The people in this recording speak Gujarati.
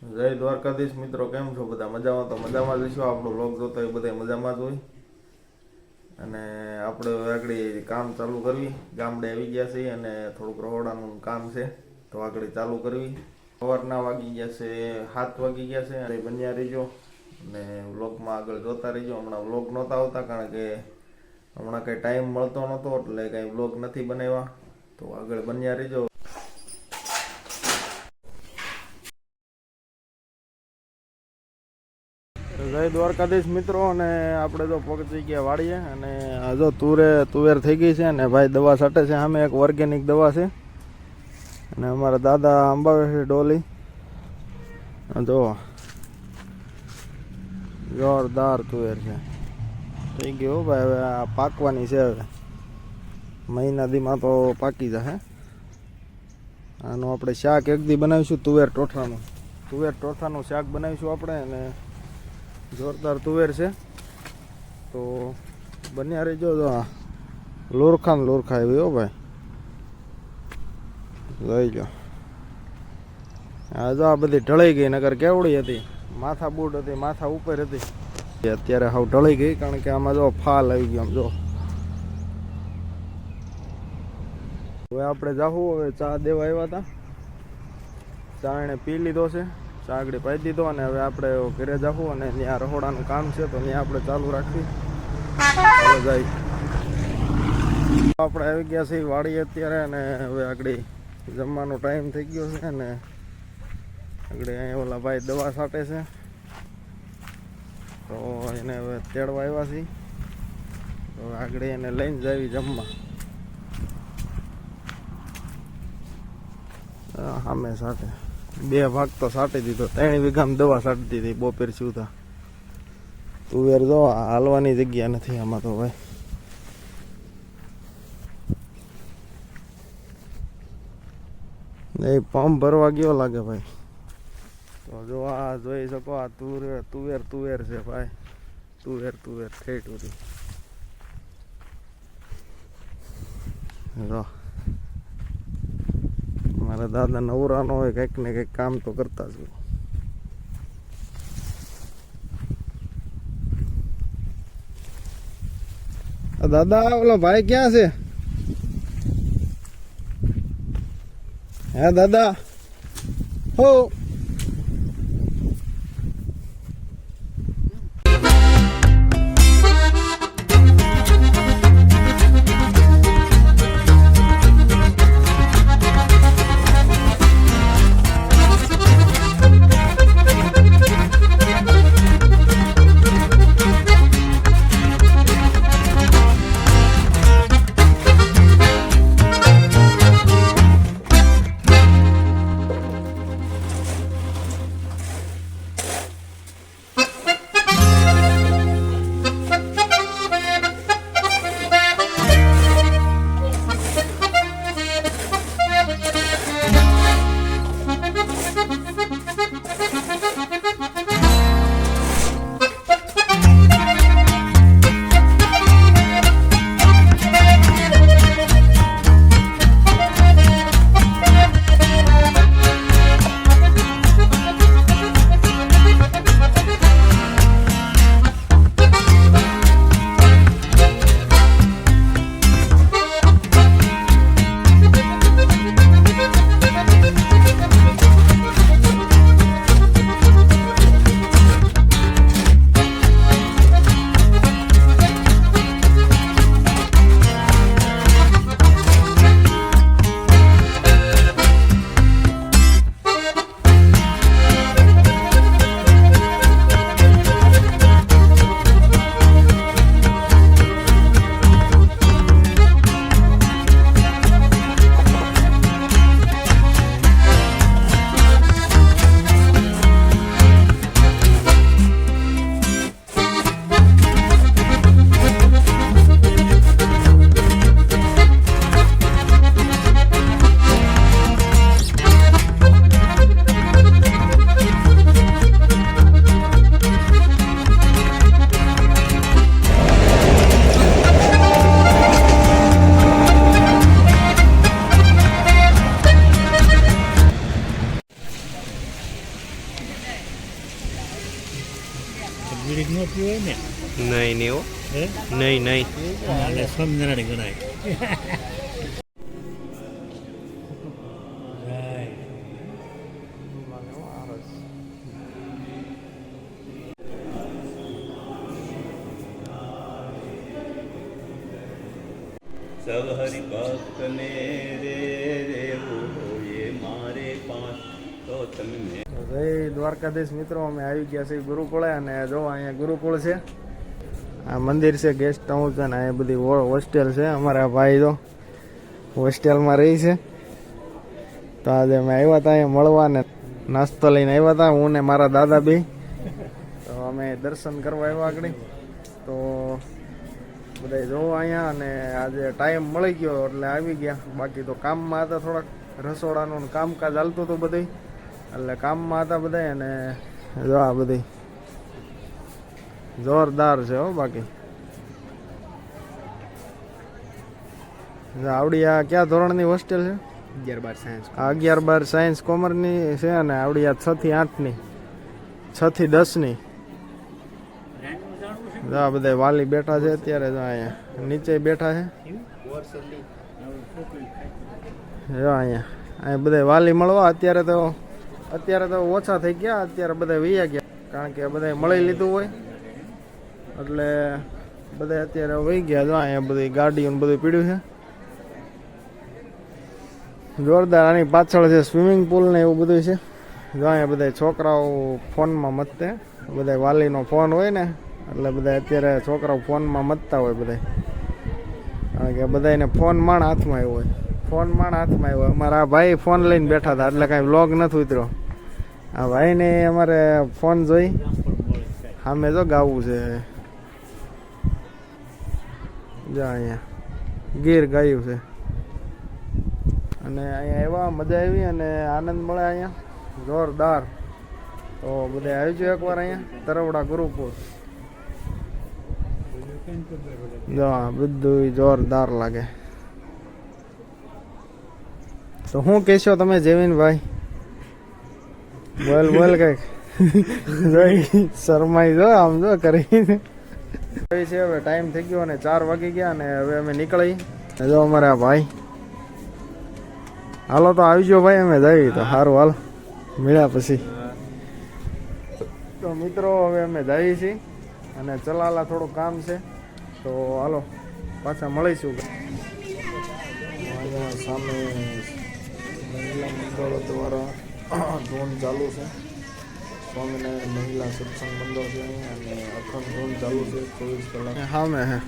જય દ્વારકાધીશ મિત્રો, કેમ છો બધા? મજામાં? તો મજામાં જ છો આપણો લોક જોતો હોય બધા મજામાં જ હોય. અને આપણે આગળ કામ ચાલુ કરવી. ગામડે આવી ગયા છીએ અને થોડુંક રહોડાનું કામ છે, તો આગળ ચાલુ કરવી. સવારના વાગી ગયા છે, સાત વાગી ગયા છે, અને બન્યા રહીજો. અને વ્લોગમાં આગળ જોતા રહીજો. હમણાં વ્લોગ નહોતા આવતા, કારણ કે હમણાં કંઈ ટાઈમ મળતો નહોતો, એટલે કંઈ વ્લોગ નથી બનાવ્યા. તો આગળ બન્યા રહીજો. જય દ્વારકાધીશ મિત્રો, અને આપણે તો પહોંચી ગયા વાડીએ અને જો તુરે, તુવેર થઈ ગઈ છે અને ભાઈ દવા છાંટે છે. સામે એક ઓર્ગેનિક દવા છે. અને અમારા દાદા અંબાવે છે ડોલી. જો જોરદાર તુવેર છે. થઈ ગયું ભાઈ, હવે આ પાકવાની છે હવે. મહિના દીમાં તો પાકી જશે. આનું આપણે શાક એકદી બનાવીશું, તુવેર ટોઠાનું તુવેર ટોઠાનું શાક બનાવીશું આપણે અને જોરદાર તુવેર છે. તો બન્યા રહેજો તો લોરખા ને લોરખા એવી હો ભાઈ. લઈ લો. આ જો આ બધી ઢળાઈ ગઈ નગર કેવડી હતી. માથા બૂટ હતી, માથા ઉપર હતી. અત્યારે હાવ ઢળી ગઈ કારણ કે આમાં જો ફાલ આવી ગયો જો. હવે આપણે જાવું હવે ચા દેવા આવ્યા હતા. ચા એને પી લીધો છે. ચાગડી પાઈ દીધો અને હવે આપણે ઘરે જાવું અને ત્યાં રહોડાનું કામ છે, તો ત્યાં આપણે ચાલુ ચાલો જાય. આપણે આવી ગયા છીએ વાડી અત્યારે અને હવે આગળ જમવાનો ટાઈમ થઈ ગયો છે અને આગળ અહીંયા ઓલા ભાઈ દવા સાટે છે. તો એને હવે તેડવા આવ્યા છીએ. તો આગળ એને લઈને જાવી જમવા. સામે સાથે બે ભાગ તો સાટી દીધો. ત્રણ વીઘામાં દવા સાટી દીધી. બપોર સુધા તુવેર જો હાલવાની જગ્યા નથી આમાં તો ભાઈ. એ પંપ ભરવા ગયો લાગે ભાઈ. તો જો આ જોઈ શકો, આ તુવેર તુવેર તુવેર છે ભાઈ. તુવેર તુવેર ઠેઠ સુધી જો. મારા દાદા નવરા નો હોય, કંઈક ને કંઈક કામ તો કરતા જ દાદા, ઓલો ભાઈ ક્યાં છે? હે દાદા? હો. ね。ないねよ。えないない。あれ、そんなにいかない。सब हरि भक्त ने रे रे वो ये मारे पास તો તમે જય દ્વારકાધીશ મિત્રો, અમે આવી ગયા છીએ ગુરુકુળે અને જો અહીંયા ગુરુકુળ છે. આ મંદિર છે ગેસ્ટ હાઉસ અને અહીંયા બધી હોસ્ટેલ છે. અમારા ભાઈ તો હોસ્ટેલમાં રહી છે. તો આજે અમે આવ્યા હતા અહીંયા મળવા ને નાસ્તો લઈને આવ્યા હતા, હું ને મારા દાદા બી. તો અમે દર્શન કરવા આવ્યા આગળ. તો બધા જોવો અહીંયા અને આજે ટાઈમ મળી ગયો એટલે આવી ગયા. બાકી તો કામમાં હતા થોડાક. રસોડાનું કામકાજ હાલતું હતું બધું એટલે કામમાં હતા બધા અને જો આ બધી જોરદાર છે હો બાકી. આવડી આ કયા ધોરણની હોસ્ટેલ છે? અગિયાર બાર સાયન્સ આ અગિયાર બાર સાયન્સ કોમર્સની છે અને આવડી આ છ થી આઠની છ થી દસની. જો આ બધા વાલી બેઠા છે અત્યારે જો અહીંયા નીચે બેઠા છે. જો અહીંયા અહીંયા બધા વાલી મળવા અત્યારે તો અત્યારે તો ઓછા થઈ ગયા, અત્યારે બધા વૈયા ગયા. કારણ કે બધા મળી લીધું હોય. એટલે બધા અત્યારે વહી ગયા જો, અહીંયા બધી ગાડીઓ બધું પીડ્યું છે. જોરદાર આની પાછળ છે સ્વિમિંગ પુલ ને એવું બધું છે. જો, અહીંયા બધા છોકરાઓ ફોનમાં મતતે. બધા વાલીનો ફોન હોય ને, એટલે બધા અત્યારે છોકરાઓ ફોનમાં મતતા હોય બધા કારણ કે બધાને ફોન માણ હાથમાં આવ્યો હોય. ફોન માણ હાથમાં આવ્યો. અમારા ભાઈ ફોન લઈને બેઠા હતા, એટલે કાંઈ વ્લોગ નથી ઉતર્યો. આ ભાઈને અમારે ફોન જોઈ. સામે જો ગાવું છે. જા અહીંયા. ગીર ગાયું છે. અને અહીંયા એવા મજા આવી અને આનંદ મળે અહીંયા. જોરદાર. તો બધા આવજો એકવાર અહીંયા, તરવડા ગુરુકુળ જો બધું જોરદાર લાગે. તો શું કહેશો તમે જેવિનભાઈ? બોલ બોલ કંઈક. જોઈ, શરમાઈ જો, આમ જો જોઈ છે, હવે ટાઈમ થઈ ગયો અને ચાર વાગી ગયા અને હવે અમે નીકળી. જો અમારા ભાઈ. હાલો તો આવજો ભાઈ, અમે જઈએ. તો સારું, હાલ. મળ્યા પછી. તો મિત્રો, હવે અમે જઈએ છીએ. અને ચલાલા થોડું કામ છે. તો હાલો, પાછા મળીશું. સામે મહિલા મંડળ દ્વારા ધૂન ચાલુ છે. સ્વામિનારાયણ મહિલા સત્સંગ મંડળ છે. અને અખંડ ધૂન ચાલુ છે. ચોવીસ કલાક. હા હે.